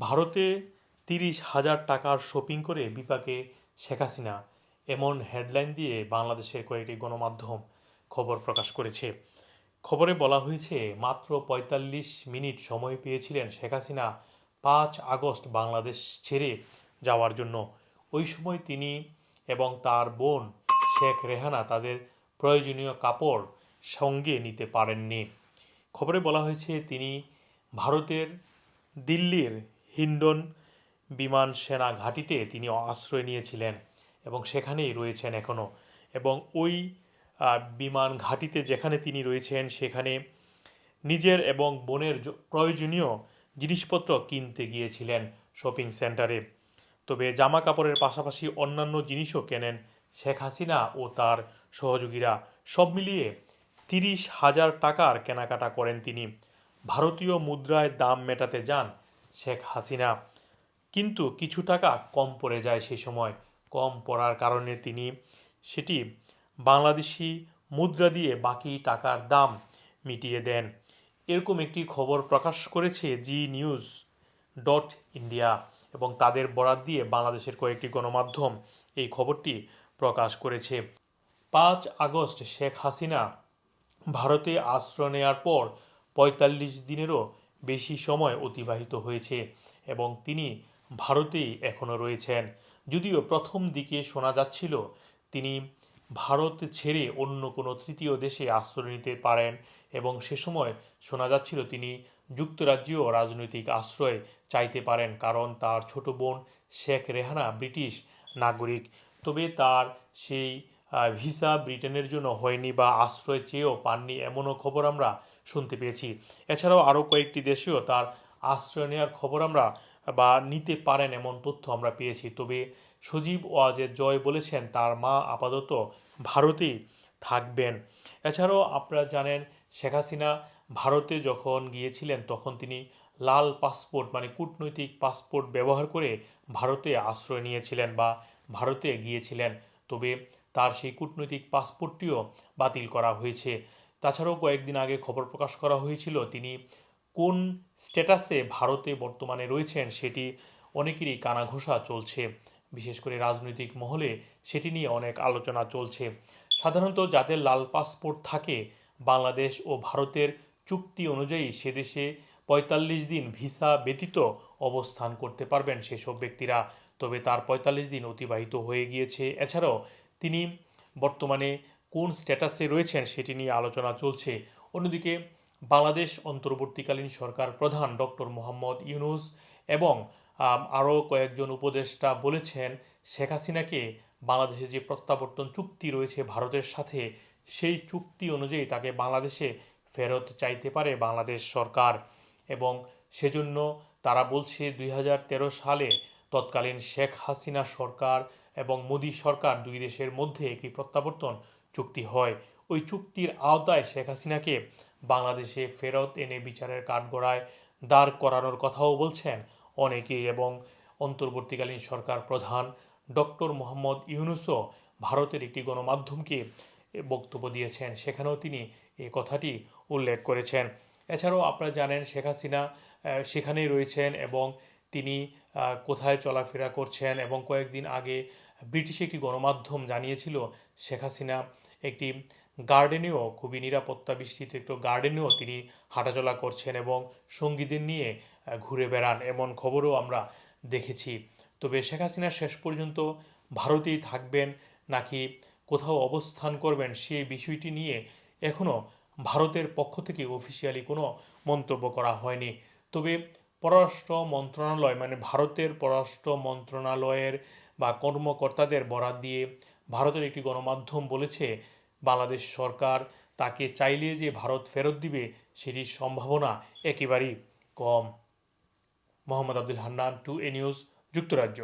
ভারতে তিরিশ হাজার টাকার শপিং করে বিপাকে শেখ হাসিনা এমন হেডলাইন দিয়ে বাংলাদেশের কয়েকটি গণমাধ্যম খবর প্রকাশ করেছে। খবরে বলা হয়েছে, মাত্র পঁয়তাল্লিশ মিনিট সময় পেয়েছিলেন শেখ হাসিনা পাঁচ আগস্ট বাংলাদেশ ছেড়ে যাওয়ার জন্য। ওই সময় তিনি এবং তার বোন শেখ রেহানা তাদের প্রয়োজনীয় কাপড় সঙ্গে নিতে পারেননি। খবরে বলা হয়েছে, তিনি ভারতের দিল্লির হিন্ডন বিমান সেনা ঘাঁটিতে তিনি আশ্রয় নিয়েছিলেন এবং সেখানেই রয়েছেন এখনও এবং ওই বিমান ঘাঁটিতে যেখানে তিনি রয়েছেন, সেখানে নিজের এবং বোনের প্রয়োজনীয় জিনিসপত্র কিনতে গিয়েছিলেন শপিং সেন্টারে। তবে জামা কাপড়ের পাশাপাশি অন্যান্য জিনিসও কেনেন শেখ হাসিনা ও তার সহযোগীরা। সব মিলিয়ে তিরিশ হাজার টাকার কেনাকাটা করেন তিনি। ভারতীয় মুদ্রায় দাম মেটাতে যান শেখ হাসিনা। কিন্তু কিছু টাকা কম পড়ে যায় সেই সময়। কম পড়ার কারণে তিনি সেটি বাংলাদেশি মুদ্রা দিয়ে বাকি টাকার দাম মিটিয়ে দেন। এরকম একটি খবর প্রকাশ করেছে জি নিউজ ডট ইন্ডিয়া এবং তাদের বরাত দিয়ে বাংলাদেশের কয়েকটি গণমাধ্যম এই খবরটি প্রকাশ করেছে। পাঁচ আগস্ট শেখ হাসিনা ভারতে আশ্রয় নেওয়ার পর পঁয়তাল্লিশ দিনেরও বেশি সময় অতিবাহিত হয়েছে এবং তিনি ভারতেই এখনও রয়েছেন। যদিও প্রথম দিকে শোনা যাচ্ছিল, তিনি ভারত ছেড়ে অন্য কোনো তৃতীয় দেশে আশ্রয় নিতে পারেন এবং সে সময় শোনা যাচ্ছিল তিনি যুক্তরাজ্যেও রাজনৈতিক আশ্রয় চাইতে পারেন কারণ তার ছোট বোন শেখ রেহানা ব্রিটিশ নাগরিক। তবে তার সেই ভিসা ব্রিটেনের জন্য হয়নি বা আশ্রয় চেয়েও পাননি এমনও খবর আমরা শুনতে পেয়েছি। এছাড়াও আরও কয়েকটি দেশেও তার আশ্রয় নেওয়ার খবর আমরা, বা নিতে পারেন এমন তথ্য আমরা পেয়েছি। তবে সজীব ওয়াজের জয় বলেছেন, তার মা আপাতত ভারতেই থাকবেন। এছাড়াও আপনারা জানেন, শেখ হাসিনা ভারতে যখন গিয়েছিলেন, তখন তিনি লাল পাসপোর্ট মানে কূটনৈতিক পাসপোর্ট ব্যবহার করে ভারতে আশ্রয় নিয়েছিলেন বা ভারতে গিয়েছিলেন। তবে তার সেই কূটনৈতিক পাসপোর্টটিও বাতিল করা হয়েছে। তাছাড়াও কয়েকদিন আগে খবর প্রকাশ করা হয়েছিল তিনি কোন স্ট্যাটাসে ভারতে বর্তমানে রয়েছেন সেটি অনেকেরই কানাঘোষা চলছে। বিশেষ করে রাজনৈতিক মহলে সেটি নিয়ে অনেক আলোচনা চলছে। সাধারণত যাদের লাল পাসপোর্ট থাকে, বাংলাদেশ ও ভারতের চুক্তি অনুযায়ী সে দেশে পঁয়তাল্লিশ দিন ভিসা ব্যতীত অবস্থান করতে পারবেন সেসব ব্যক্তিরা। তবে তার পঁয়তাল্লিশ দিন অতিবাহিত হয়ে গিয়েছে। এছাড়াও তিনি বর্তমানে কোন স্ট্যাটাসে রয়েছেন সেটি নিয়ে আলোচনা চলছে। অন্যদিকে বাংলাদেশ অন্তর্বর্তীকালীন সরকার প্রধান ডক্টর মোহাম্মদ ইউনুস এবং আরও কয়েকজন উপদেষ্টা বলেছেন, শেখ হাসিনাকে বাংলাদেশে যে প্রত্যাবর্তন চুক্তি রয়েছে ভারতের সাথে, সেই চুক্তি অনুযায়ী তাকে বাংলাদেশে ফেরত চাইতে পারে বাংলাদেশ সরকার। এবং সেজন্য তারা বলছে, দুই হাজার তেরো সালে তৎকালীন শেখ হাসিনা সরকার এবং মোদী সরকার দুই দেশের মধ্যে একটি প্রত্যাবর্তন চুক্তি হয়। ওই চুক্তির আওতায় শেখ হাসিনাকে বাংলাদেশে ফেরত এনে বিচারের কাঠগড়ায় দাঁড় করানোর কথাও বলছেন অনেকে এবং অন্তর্বর্তীকালীন সরকার প্রধান ডক্টর মোহাম্মদ ইউনুসও ভারতের একটি গণমাধ্যমকে বক্তব্য দিয়েছেন। সেখানেও তিনি এই কথাটি উল্লেখ করেছেন। এছাড়াও আপনারা জানেন শেখ হাসিনা সেখানেই রয়েছেন এবং তিনি কোথায় চলাফেরা করছেন এবং কয়েকদিন আগে ব্রিটিশ একটি গণমাধ্যম জানিয়েছিল, শেখ হাসিনা একটি গার্ডেনেও খুবই নিরাপত্তা বিস্তৃত একটু গার্ডেনেও তিনি হাঁটাচলা করছেন এবং সঙ্গীদের নিয়ে ঘুরে বেড়ান এমন খবরও আমরা দেখেছি। তবে শেখ হাসিনা শেষ পর্যন্ত ভারতেই থাকবেন নাকি কোথাও অবস্থান করবেন সেই বিষয়টি নিয়ে এখনও ভারতের পক্ষ থেকে অফিসিয়ালি কোনো মন্তব্য করা হয়নি। তবে পররাষ্ট্র মন্ত্রণালয় মানে ভারতের পররাষ্ট্র মন্ত্রণালয়ের বা কর্মকর্তাদের বরাত দিয়ে ভারতের একটি গণমাধ্যম বলেছে, বাংলাদেশ সরকার তাকে চাইলে যে ভারত ফেরত দিবে সেটির সম্ভাবনা একেবারেই কম। Mohammad Abdul Hannan, two A news, যুক্তরাজ্য।